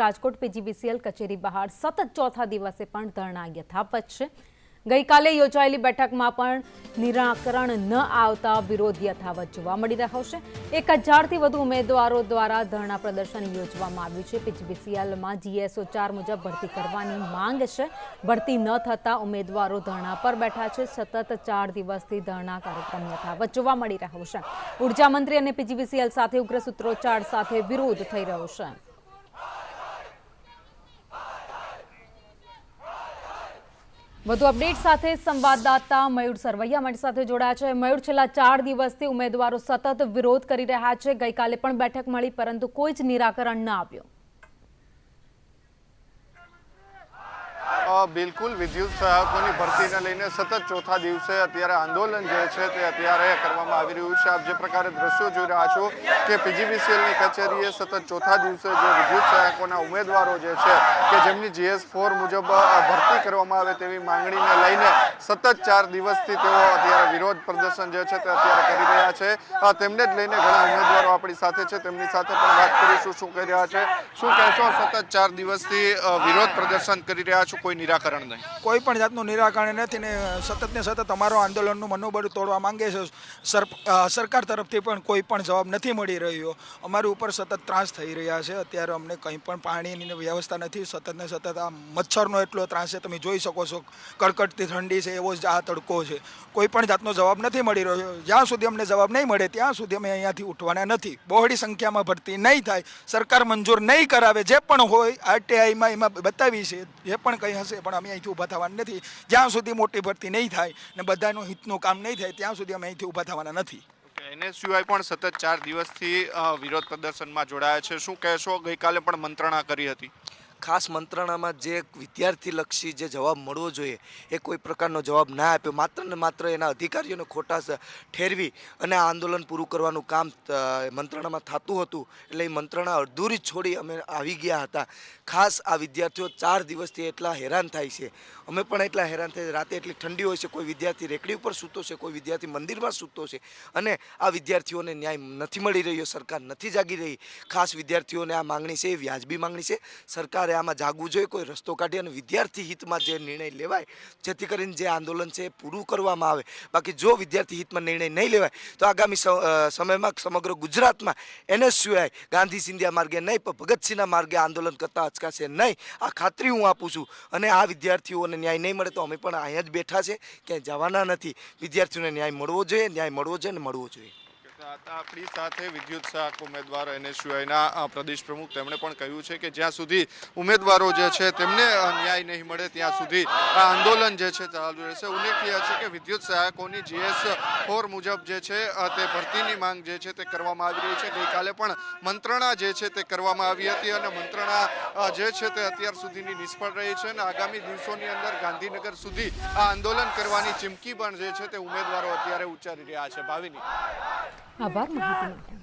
Rajkot PGVCL કચેરી બહાર સતત ચોથા દિવસે પણ ધરણા યથાવત છે. ગઈકાલે યોજાયેલી બેઠકમાં પણ નિરાકરણ ન આવતા વિરોધ યથાવત જોવા મળી રહ્યો છે. એક હજારથી વધુ ઉમેદવારો દ્વારા ધરણા પ્રદર્શન યોજવામાં આવ્યું છે. પીજીવીસીએલમાં જીએસઓ ચાર મુજબ ભરતી કરવાની માંગ છે. ભરતી ન થતા ઉમેદવારો ધરણા પર બેઠા છે. સતત ચાર દિવસથી ધરણા કાર્યક્રમ યથાવત જોવા મળી રહ્યો છે. ઉર્જામંત્રી અને પીજીવીસીએલ સાથે ઉગ્ર સૂત્રોચ્ચાર સાથે વિરોધ થઈ રહ્યો છે. વધુ અપડેટ સાથે સંવાદદાતા મયુર સરવૈયા અમારી સાથે જોડાયા છે. મયુર, છેલ્લા ચાર દિવસથી ઉમેદવારો સતત વિરોધ કરી રહ્યા છે. ગઈકાલે પણ બેઠક મળી, પરંતુ કોઈ જ નિરાકરણ ન આવ્યું. બિલકુલ, વિદ્યુત સહાયકોની ભરતીને લઈને સતત ચોથા દિવસે અત્યારે આંદોલન જે છે તે અત્યારે કરવામાં આવી રહ્યું છે. આપ જે પ્રકારે દ્રશ્યો જોઈ રહ્યા છો કે પીજીવીસીએલની કચેરીએ સતત ચોથા દિવસે જે વિદ્યુત સહાયકોના ઉમેદવારો જે છે કે જેમની જીએસ ફોર મુજબ ભરતી કરવામાં આવે તેવી માંગણીને લઈને સતત ચાર દિવસથી તેઓ અત્યારે વિરોધ પ્રદર્શન જે છે તે અત્યારે કરી રહ્યા છે. તેમને જ લઈને ઘણા ઉમેદવારો આપણી સાથે છે. તેમની સાથે પણ વાત કરીશું શું કહી રહ્યા છે. શું કહેશો? સતત ચાર દિવસથી વિરોધ પ્રદર્શન કરી રહ્યા છો? કોઈ નિરાકરણ નહીં. કોઈ પણ જાતનું નિરાકરણ નથી ને સતત ને સતત અમારો આંદોલનનું મનોબળ તોડવા માંગે છે. સર સરકાર તરફથી પણ કોઈ પણ જવાબ નથી મળી રહ્યો. અમારી ઉપર સતત ત્રાસ થઈ રહ્યા છે. અત્યારે અમને કંઈ પણ પાણીની વ્યવસ્થા નથી. સતત ને સતત આ મચ્છરનો એટલો ત્રાસ છે. તમે જોઈ શકો છો, કડકડતી ઠંડી છે, એવો જ આ તડકો છે. કોઈ પણ જાતનો જવાબ નથી મળી રહ્યો. જ્યાં સુધી અમને જવાબ નહીં મળે, ત્યાં સુધી અમે અહીંયાથી ઉઠવાના નથી. બહોળી સંખ્યામાં ભરતી નહીં થાય. સરકાર મંજૂર નહીં કરાવે, જે પણ હોય આરટીઆઈમાં એમાં બતાવી છે, જે પણ કંઈ હશે પણ અમે અહીંથી ઊભા થવાના નથી. જ્યાં સુધી મોટી ભરતી નહીં થાય ને બધાનું હિતનું કામ નહીં થાય, ત્યાં સુધી અમે અહીંથી ઊભા થવાના નથી. એને સિવાય પણ સતત ચાર દિવસથી વિરોધ પ્રદર્શનમાં જોડાયા છે. શું કહેશો? ગઈકાલે પણ મંત્રણા કરી હતી. ખાસ મંત્રણામાં જે વિદ્યાર્થીલક્ષી જે જવાબ મળવો જોઈએ, એ કોઈ પ્રકારનો જવાબ ના આપ્યો માત્ર ને માત્ર એના અધિકારીઓને ખોટા ઠેરવી અને આ આંદોલન પૂરું કરવાનું કામ મંત્રણામાં થતું હતું, એટલે એ મંત્રણા અડધૂરી છોડી અમે આવી ગયા હતા. ખાસ આ વિદ્યાર્થીઓ ચાર દિવસથી એટલા હેરાન થાય છે. અમે પણ એટલા હેરાન થાય રાતે એટલી ઠંડી હોય છે, કોઈ વિદ્યાર્થી રેકડી ઉપર સૂતો છે, કોઈ વિદ્યાર્થી મંદિરમાં સૂતો છે અને આ વિદ્યાર્થીઓને ન્યાય નથી મળી રહ્યો, સરકાર નથી જાગી રહી. ખાસ વિદ્યાર્થીઓને આ માંગણી છે, એ વ્યાજબી માંગણી છે. સરકારે આમાં જાગવું જોઈએ, કોઈ રસ્તો કાઢી અને વિદ્યાર્થી હિતમાં જે નિર્ણય લેવાય, જેથી કરીને જે આંદોલન છે એ પૂરું કરવામાં આવે. બાકી જો વિદ્યાર્થી હિતમાં નિર્ણય નહીં લેવાય, તો આગામી સમયમાં સમગ્ર ગુજરાતમાં એનએસયુઆઈ, ગાંધી સિંધિયા માર્ગે નહીં, પણ ભગતસિંહના માર્ગે આંદોલન કરતા અચકાશે નહીં. આ ખાતરી હું આપું છું. અને આ વિદ્યાર્થીઓને ન્યાય નહીં મળે તો અમે પણ અહીંયા જ બેઠા છે. ક્યાંય જવાના નથી. વિદ્યાર્થીઓને ન્યાય મળવો જોઈએ, ન્યાય મળવો જોઈએ અને મળવો જોઈએ. આપણી સાથે વિદ્યુત સહાયક ઉમેદવાર એનએસયુઆઈના પ્રદેશ પ્રમુખ તેમણે પણ કહ્યું છે કે જ્યાં સુધી ઉમેદવારો જે છે તેમને ન્યાય નહીં મળે, ત્યાં સુધી આ આંદોલન જે છે ચાલુ રહેશે. ઉલ્લેખનીય છે કે વિદ્યુત સહાયકોની જીએસ ફોર મુજબ જે છે તે ભરતીની માંગ જે છે તે કરવામાં આવી રહી છે. ગઈકાલે પણ મંત્રણા જે છે તે કરવામાં આવી હતી અને મંત્રણા જે છે તે અત્યાર સુધીની નિષ્ફળ રહી છે અને આગામી દિવસોની અંદર ગાંધીનગર સુધી આ આંદોલન કરવાની ચીમકી પણ જે છે તે ઉમેદવારો અત્યારે ઉચ્ચારી રહ્યા છે. ભાવિની. આભાર માહિતી માટે